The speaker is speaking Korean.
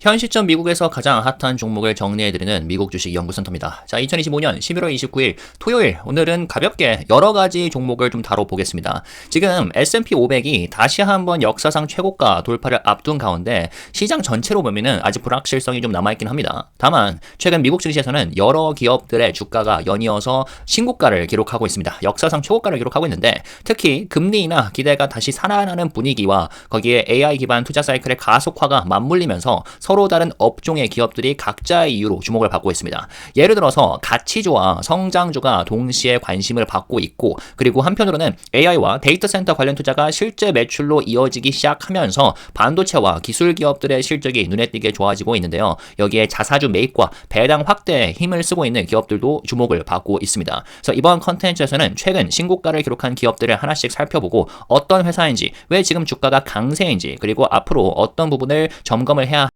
현 시점 미국에서 가장 핫한 종목을 정리해드리는 미국 주식 연구센터입니다. 자, 2025년 11월 29일 토요일 오늘은 가볍게 여러 가지 종목을 좀 다뤄보겠습니다. 지금 S&P 500이 다시 한번 역사상 최고가 돌파를 앞둔 가운데 시장 전체로 보면은 아직 불확실성이 좀 남아있긴 합니다. 다만 최근 미국 증시에서는 여러 기업들의 주가가 연이어서 신고가를 기록하고 있습니다. 역사상 최고가를 기록하고 있는데 특히 금리 인하 기대가 다시 살아나는 분위기와 거기에 AI 기반 투자 사이클의 가속화가 맞물리면서 서로 다른 업종의 기업들이 각자의 이유로 주목을 받고 있습니다. 예를 들어서 가치주와 성장주가 동시에 관심을 받고 있고 그리고 한편으로는 AI와 데이터 센터 관련 투자가 실제 매출로 이어지기 시작하면서 반도체와 기술 기업들의 실적이 눈에 띄게 좋아지고 있는데요. 여기에 자사주 매입과 배당 확대에 힘을 쓰고 있는 기업들도 주목을 받고 있습니다. 그래서 이번 컨텐츠에서는 최근 신고가를 기록한 기업들을 하나씩 살펴보고 어떤 회사인지, 왜 지금 주가가 강세인지, 그리고 앞으로 어떤 부분을 점검을 해야